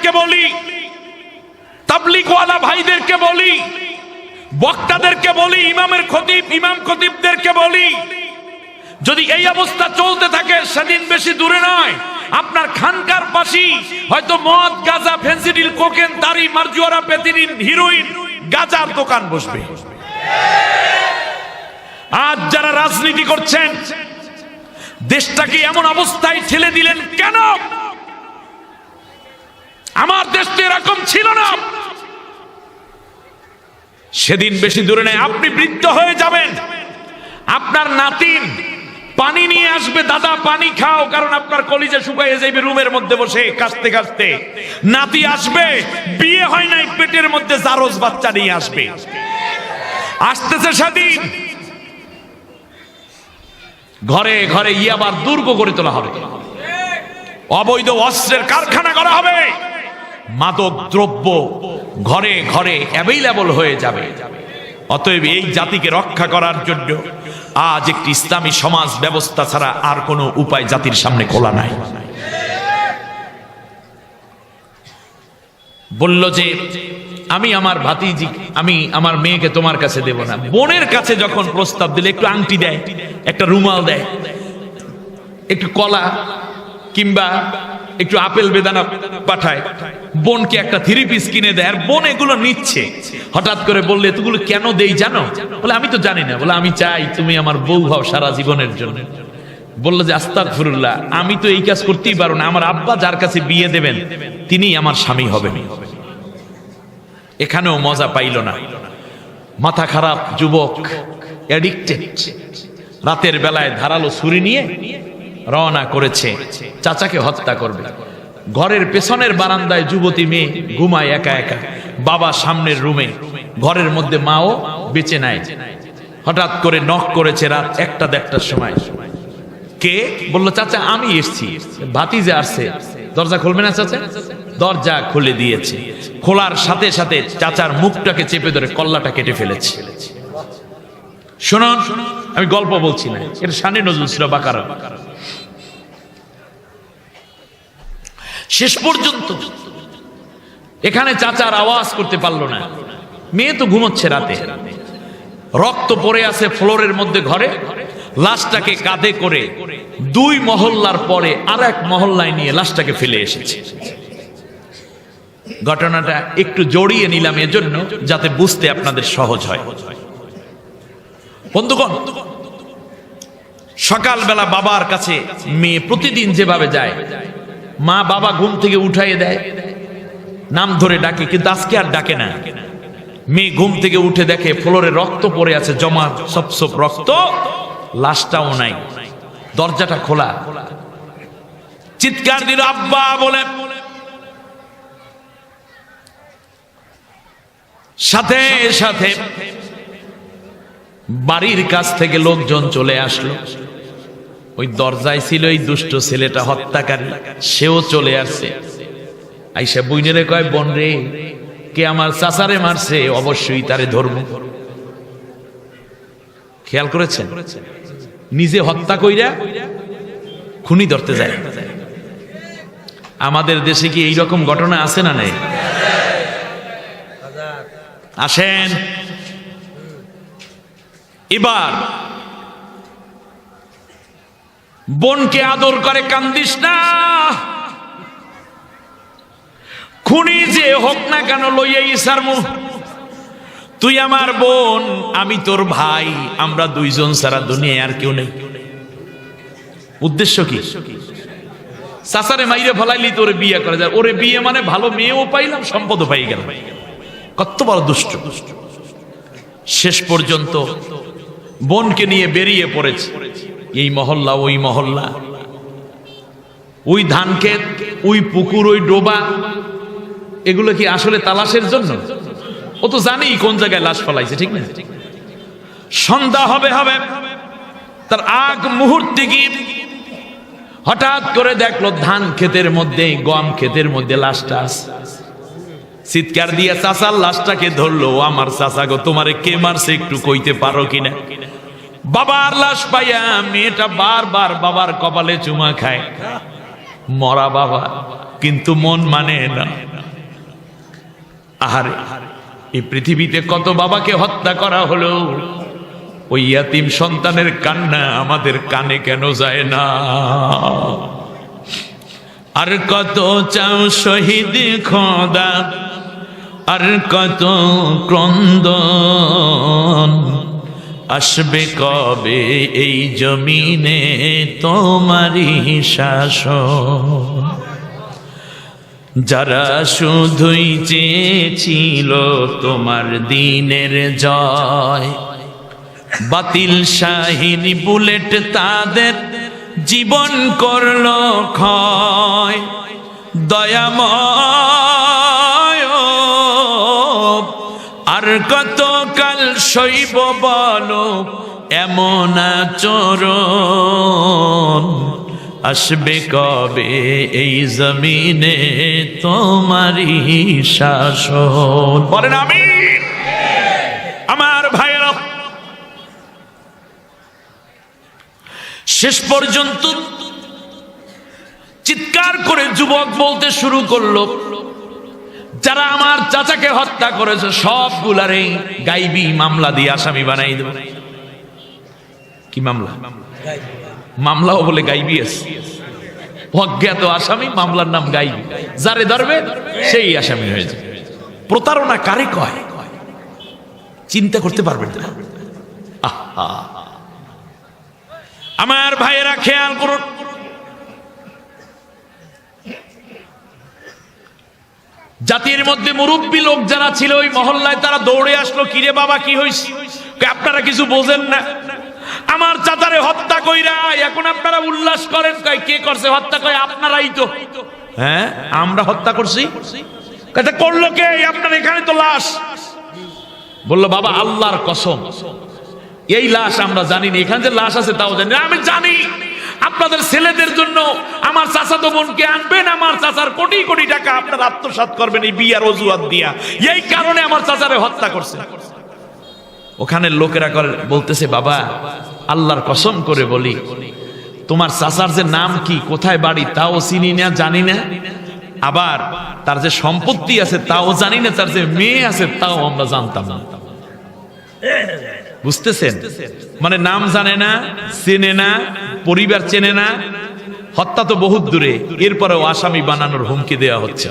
ভাইদেরকে বলি, তাবলিগওয়ালা ভাইদেরকে বলি, বক্তাদেরকে বলি, ইমামের খতিব, ইমাম খতিবদেরকে বলি, যদি এই অবস্থা চলতে থাকে, সেদিন বেশি দূরে নয়। আপনার খানকার পাশি, হয়তো মদ, গাজা, ফেন্সিডিল, কোকেন তারি মারজুয়ারা পেতিনিন হিরোইন, গাজার দোকান বসবে। আজ যারা রাজনীতি করছেন, দেশটাকে এমন অবস্থায় ঠেলে দিলেন কেন? আমার দেশটা এরকম ছিল না। সেদিন বেশি দূরে নেই। আপনি বৃদ্ধ হয়ে যাবেন। আপনার নাতিন পানি নিয়ে আসবে। দাদা, পানি খাও, কারণ আপনার কলিজে শুকাইয়ে যাইবে রুমের মধ্যে বসে কাশতে কাশতে। নাতি আসবে। বিয়ে হয় নাই, পেটের মধ্যে জারজ বাচ্চা নিয়ে আসবে। আসতেছে সেদিন। ঘরে ঘরে ইয়াবার দুর্গ গড়ে তোলা হবে। অবৈধ অস্ত্রের কারখানা করা হবে। মাদক দ্রব্য ঘরে ঘরে অ্যাভেলেবল হয়ে যাবে। অতএব এই জাতিকে রক্ষা করার জন্য আজ একটি ইসলামী সমাজ ব্যবস্থা ছাড়া আর কোনো উপায় জাতির সামনে খোলা নাই। বলল যে, আমি আমার ভাতিজি, আমি আমার মেয়েকে তোমার কাছে দেব না। বোনের কাছে যখন প্রস্তাব দিলে, একটু আংটি দেয়, একটা রুমাল দেয়, একটু কলা কিংবা একটু আপেল বেদানা পাঠায়। বোনকে একটা থ্রি পিস কিনে দেয়, আর বোন এগুলো নিচ্ছে। হঠাৎ করে বললে, এতগুলো কেন দেই জানো? বলে, আমি তো জানি না। বলে, আমি চাই তুমি আমার বউ হও সারা জীবনের জন্য। বলল যে আস্তাক ফিরুল্লাহ আমি তো এই কাজ করতেই পারো না। আমার আব্বা যার কাছে বিয়ে দেবেন তিনি আমার স্বামী হবেন। এখানেও মজা পাইল না। মাথা খারাপ, যুবক অ্যাডিক্টেড রাতের বেলায় ধারালো ছুরি নিয়ে রওনা করেছে। চাচাকে হত্যা করবে। ঘরের পেছনের বারান্দায় যুবতী মেয়ে ঘুমায় একা একা। বাবা সামনের রুমে। ঘরের মধ্যে মাও বেঁচে নেয় হঠাৎ করে নখ করেছে রাত একটা দেড়টার সময়। কে? বলল, চাচা, আমি এসছি। ভাতিজে আসছে। দরজা খুলবে না, চাচা? দরজা খুলে দিয়েছে। খোলার সাথে সাথে চাচার মুখটাকে চেপে ধরে কল্লাটা কেটে ফেলেছে। শুনুন, আমি গল্প বলছি না। এটা সানি নজরুল ছিল বাকারা। শেষ পর্যন্ত। এখানে চাচার আওয়াজ করতে পারল না। মেয়ে তো ঘুমোচ্ছে রাতে। রক্ত পড়ে আছে ফ্লোরের মধ্যে ঘরে। লাশটাকে কাঁধে করে দুই মহল্লার পরে আর এক মহল্লায় নিয়ে লাশটাকে ফেলে এসেছে। ঘটনাটা একটু জড়িয়ে নিলাম এজন্য যাতে বুঝতে আপনাদের সহজ হয়। বন্ধুগণ, সকালবেলা বাবার কাছে মেয়ে প্রতিদিন যেভাবে যায় মা বাবা ঘুম থেকে উঠাইয়ে দেয়। নাম ধরে ডাকে, কিন্তু আজকে আর ডাকে না। মেয়ে ঘুম থেকে উঠে দেখে ফ্লোরে রক্ত পড়ে আছে, জমা সব রক্ত। লাশটাও নাই। দরজাটা খোলা। চিৎকার দিল, আব্বা, বলে। সাথে সাথে বাড়ির কাছ থেকে লোকজন চলে আসলো। ওই দরজায় ছিল এই দুষ্ট ছেলেটা হত্যাকারী, সেও চলে আসছে। আইসা বুইনেরে কয়, বন রে, কে আমার চাচারে মারছে? অবশ্যই তারে ধরব। খেয়াল করেছেন? নিজে হত্যা কইরা খুনি ধরতে যায়। আমাদের দেশে কি এইরকম ঘটনা আছে না নাই? আসেন। এবার বোনকে আদর করে কান্দিস না। খুনি যে হোক না কেন লইয়া ইসার তুই আমার বোন, আমি তোর ভাই, আমরা দুইজন সারা দুনিয়ায় আর কেউ নেই। উদ্দেশ্য কি? সাসারে মাইরে ফলাইলি তোরে বিয়ে করে যায়। ওরে বিয়ে মানে ভালো মেয়েও পাইলাম, সম্পদও পাই গেল কত বড় দুষ্ট। শেষ পর্যন্ত বোনকে নিয়ে বেরিয়ে পড়েছে। এই মহল্লা, ওই মহল্লা। ওই ধান ক্ষেত ওই পুকুর, ওই ডোবা, এগুলো কি আসলে তালাশের জন্য? ও তো জানি কোন জায়গায় লাশ ফলাইছে, ঠিক না? সন্ধ্যা হবে হবে। তার আগ মুহূর্তে কি হঠাৎ করে দেখল ধান ক্ষেতের মধ্যে, গম ক্ষেতের মধ্যে লাশটা আছে। চিৎকার দিয়ে চাচার লাশটাকে ধরলো। আমার চাচা গো, তোমারে কে মারছে একটু কইতে পারো কিনা? বাবার লাশ পাইয়া মেয়েটা বারবার বাবার কপালে চুমা খায়। মরা বাবা, কিন্তু মন মানে না। আহারে, এই পৃথিবীতে কত বাবাকে হত্যা করা হলো? ওই ইয়াতিম সন্তানের কান্না আমাদের কানে কেন যায় না? আর কত চাও শহীদ খোদা, আর কত ক্রন্দন। আসবে কবে এই জমিনে তোমারই শাসন? যারা শুধুই চেয়েছিল তোমার দিনের জয়, বাতিল শাহিন বুলেট তাদের জীবন করল ক্ষয়। দয়াময়, আর কত কাল শৈব বলো এমন আচরণ আসবে কবে? এই জমিনে তোমারই শাসন। বলেন আমি আমার ভাইয়েরা, শেষ পর্যন্ত চিৎকার করে যুবক বলতে শুরু করল। যারা আমার চাচাকে হত্যা করেছে, সবগুলারে গাইবি মামলা দিয়ে আসামি বানাই দেব। কি মামলা? মামলাও বলে গাইবি আছে অজ্ঞাত আসামি, মামলার নাম গাইবি। যারে ধরবে, সেই আসামি হয়ে যাবে। প্রতারণা কারে কয়? চিন্তা করতে পারবেন না। আমার ভাইয়েরা খেয়াল করুন জাতির মধ্যে মুরব্বী লোক যারা ছিল ওই মহল্লায় তারা দৌড়ে আসলো কিরে বাবা কি কয়, আপনারা কিছু বোঝেন না। আমার চাচারে হত্যা কইরা এখন আপনারা উল্লাস করেন। কয় কে করছে হত্যা? কয় আপনারাই তো। হ্যাঁ আমরা হত্যা করছি? করল কে? আপনার এখানে তো লাশ। বলল বাবা আল্লাহর কসম। এই লাশ আমরা জানি না এখানে যে লাশ আছে তাও জানি। আমি জানি। আপনাদের ছেলেদের জন্য আমার চাচাতো বোনকে আনবেন, আমার চাচার কোটি কোটি টাকা আপনার আত্মসাৎ করবেন এই বিয়ার অজুহাত দিয়া। এই কারণে আমার চাচারে হত্যা করছে। ওখানে লোকেরা করে বলতেছে, বাবা, আল্লাহর কসম করে বলি, তোমার চাচার যে নাম কি, কোথায় বাড়ি, তাও চিনি না, জানি না। আবার তার যে সম্পত্তি আছে, তাও জানি না, তার যে মেয়ে আছে, তাও আমরা জানতাম না। বুঝতেছেন? মানে নাম জানে না, চেনে না, পরিবার চেনে না। হত্যা তো বহুত দূরে, এরপরেও আসামি বানানোর হুমকি দেওয়া হচ্ছে।